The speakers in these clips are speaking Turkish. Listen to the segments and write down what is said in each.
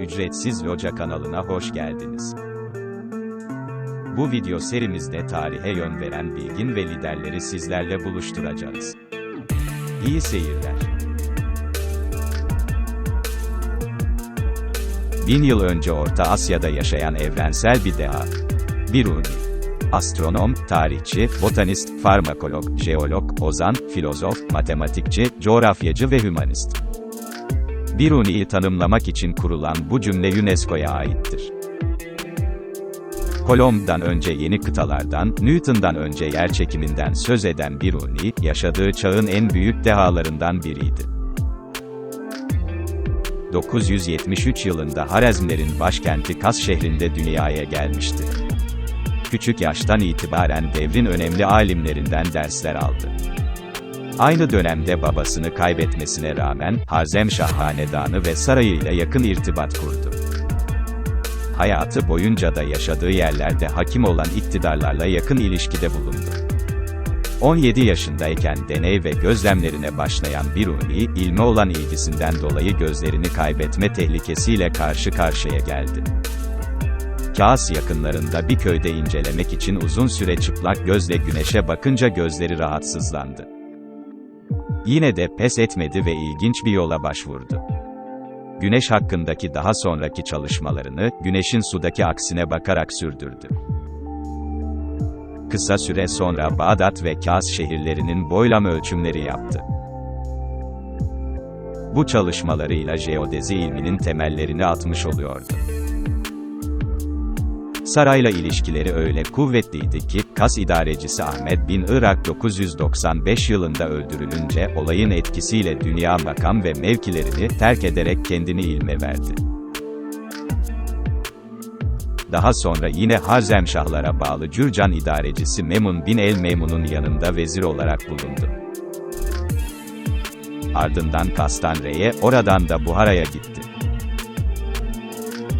Ücretsiz Loca kanalına hoş geldiniz. Bu video serimizde tarihe yön veren bilgin ve liderleri sizlerle buluşturacağız. İyi seyirler. Bin yıl önce Orta Asya'da yaşayan evrensel bir deha. Biruni. Astronom, tarihçi, botanist, farmakolog, jeolog, ozan, filozof, matematikçi, coğrafyacı ve hümanist. Biruni'yi tanımlamak için kurulan bu cümle UNESCO'ya aittir. Kolomb'dan önce yeni kıtalardan, Newton'dan önce yerçekiminden söz eden Biruni, yaşadığı çağın en büyük dehalarından biriydi. 973 yılında Harezmlerin başkenti Kas şehrinde dünyaya gelmişti. Küçük yaştan itibaren devrin önemli alimlerinden dersler aldı. Aynı dönemde babasını kaybetmesine rağmen, Harzemşah Hanedanı ve sarayıyla yakın irtibat kurdu. Hayatı boyunca da yaşadığı yerlerde hakim olan iktidarlarla yakın ilişkide bulundu. 17 yaşındayken deney ve gözlemlerine başlayan Biruni, ilme olan ilgisinden dolayı gözlerini kaybetme tehlikesiyle karşı karşıya geldi. Kağıs yakınlarında bir köyde incelemek için uzun süre çıplak gözle güneşe bakınca gözleri rahatsızlandı. Yine de pes etmedi ve ilginç bir yola başvurdu. Güneş hakkındaki daha sonraki çalışmalarını, güneşin sudaki aksine bakarak sürdürdü. Kısa süre sonra Bağdat ve Kâs şehirlerinin boylam ölçümleri yaptı. Bu çalışmalarıyla jeodezi ilminin temellerini atmış oluyordu. Sarayla ilişkileri öyle kuvvetliydi ki, Kas idarecisi Ahmet bin Irak 995 yılında öldürülünce, olayın etkisiyle dünya makam ve mevkilerini terk ederek kendini ilme verdi. Daha sonra yine Harzemşahlara bağlı Cürcan idarecisi Memun bin el-Memun'un yanında vezir olarak bulundu. Ardından Kastanre'ye, oradan da Buhara'ya gitti.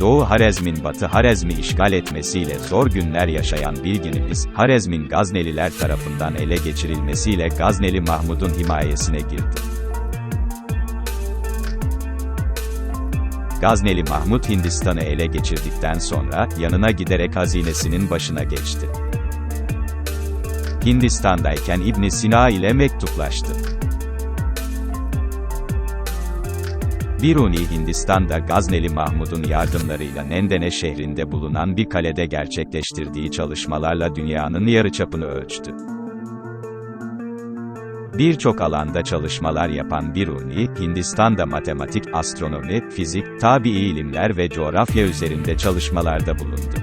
Doğu Harezm'in Batı Harezm'i işgal etmesiyle zor günler yaşayan bilginimiz, Harezm'in Gazneliler tarafından ele geçirilmesiyle Gazneli Mahmud'un himayesine girdi. Gazneli Mahmud Hindistan'ı ele geçirdikten sonra, yanına giderek hazinesinin başına geçti. Hindistan'dayken İbn Sina ile mektuplaştı. Biruni Hindistan'da Gazneli Mahmud'un yardımlarıyla Nendene şehrinde bulunan bir kalede gerçekleştirdiği çalışmalarla dünyanın yarıçapını ölçtü. Birçok alanda çalışmalar yapan Biruni, Hindistan'da matematik, astronomi, fizik, tabii ilimler ve coğrafya üzerinde çalışmalarda bulundu.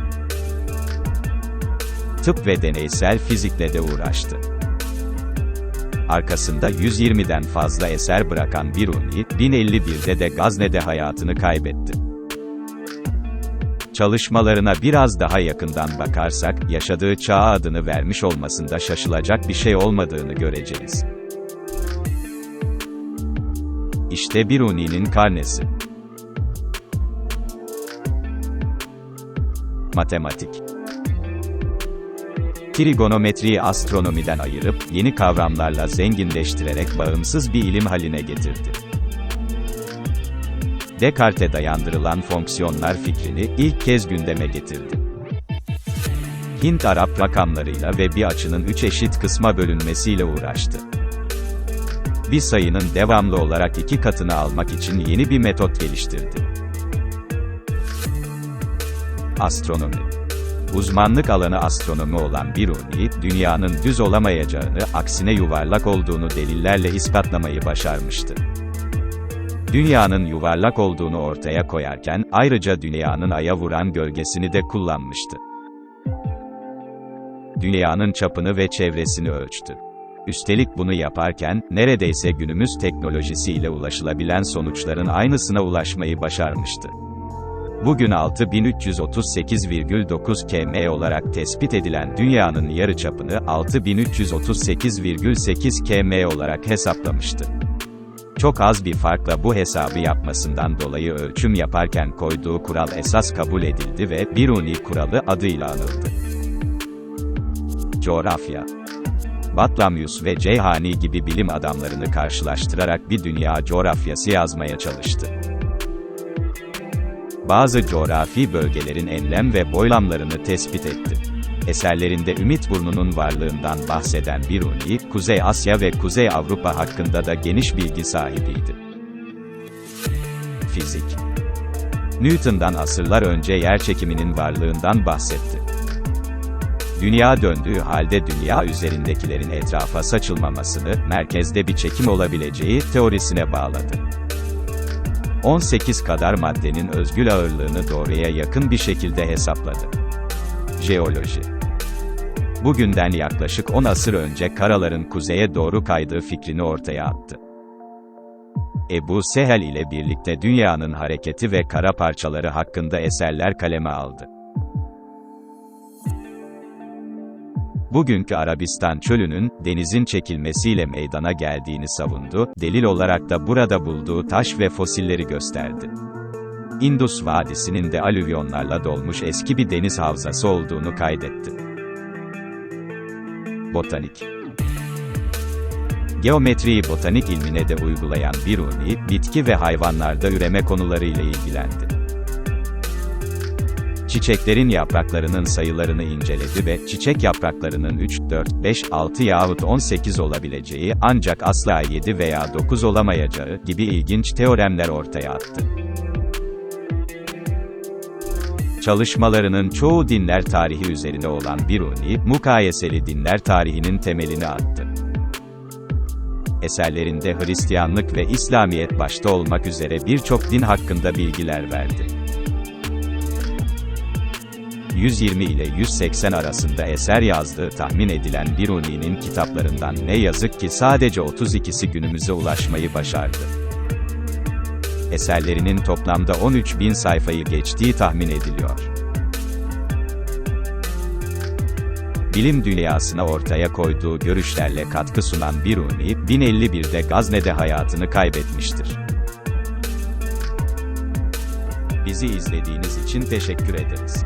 Tıp ve deneysel fizikle de uğraştı. Arkasında 120'den fazla eser bırakan Biruni, 1051'de de Gazne'de hayatını kaybetti. Çalışmalarına biraz daha yakından bakarsak, yaşadığı çağa adını vermiş olmasında şaşılacak bir şey olmadığını göreceğiz. İşte Biruni'nin karnesi. Matematik Trigonometriyi astronomiden ayırıp, yeni kavramlarla zenginleştirerek bağımsız bir ilim haline getirdi. Descartes'e dayandırılan fonksiyonlar fikrini ilk kez gündeme getirdi. Hint-Arap rakamlarıyla ve bir açının üç eşit kısma bölünmesiyle uğraştı. Bir sayının devamlı olarak iki katını almak için yeni bir metot geliştirdi. Astronomi Uzmanlık alanı astronomi olan Biruni, dünyanın düz olamayacağını, aksine yuvarlak olduğunu delillerle ispatlamayı başarmıştı. Dünyanın yuvarlak olduğunu ortaya koyarken, ayrıca dünyanın aya vuran gölgesini de kullanmıştı. Dünyanın çapını ve çevresini ölçtü. Üstelik bunu yaparken, neredeyse günümüz teknolojisiyle ulaşılabilen sonuçların aynısına ulaşmayı başarmıştı. Bugün 6338,9 km olarak tespit edilen dünyanın yarıçapını 6338,8 km olarak hesaplamıştı. Çok az bir farkla bu hesabı yapmasından dolayı ölçüm yaparken koyduğu kural esas kabul edildi ve Biruni kuralı adıyla anıldı. Coğrafya Batlamyus ve Ceyhani gibi bilim adamlarını karşılaştırarak bir dünya coğrafyası yazmaya çalıştı. Bazı coğrafi bölgelerin enlem ve boylamlarını tespit etti. Eserlerinde Ümit Burnu'nun varlığından bahseden Biruni, Kuzey Asya ve Kuzey Avrupa hakkında da geniş bilgi sahibiydi. Fizik Newton'dan asırlar önce yerçekiminin varlığından bahsetti. Dünya döndüğü halde dünya üzerindekilerin etrafa saçılmamasını, merkezde bir çekim olabileceği teorisine bağladı. 18 kadar maddenin özgül ağırlığını doğruya yakın bir şekilde hesapladı. Jeoloji Bugünden yaklaşık 10 asır önce karaların kuzeye doğru kaydığı fikrini ortaya attı. Ebu Sehel ile birlikte dünyanın hareketi ve kara parçaları hakkında eserler kaleme aldı. Bugünkü Arabistan çölünün, denizin çekilmesiyle meydana geldiğini savundu, delil olarak da burada bulduğu taş ve fosilleri gösterdi. Indus Vadisi'nin de alüvyonlarla dolmuş eski bir deniz havzası olduğunu kaydetti. Botanik Geometriyi botanik ilmine de uygulayan Biruni, bitki ve hayvanlarda üreme konularıyla ilgilendi. Çiçeklerin yapraklarının sayılarını inceledi ve çiçek yapraklarının 3, 4, 5, 6 yahut 18 olabileceği ancak asla 7 veya 9 olamayacağı gibi ilginç teoremler ortaya attı. Çalışmalarının çoğu dinler tarihi üzerine olan Biruni, mukayeseli dinler tarihinin temelini attı. Eserlerinde Hristiyanlık ve İslamiyet başta olmak üzere birçok din hakkında bilgiler verdi. 120 ile 180 arasında eser yazdığı tahmin edilen Biruni'nin kitaplarından ne yazık ki sadece 32'si günümüze ulaşmayı başardı. Eserlerinin toplamda 13 bin sayfayı geçtiği tahmin ediliyor. Bilim dünyasına ortaya koyduğu görüşlerle katkı sunan Biruni, 1051'de Gazne'de hayatını kaybetmiştir. Bizi izlediğiniz için teşekkür ederiz.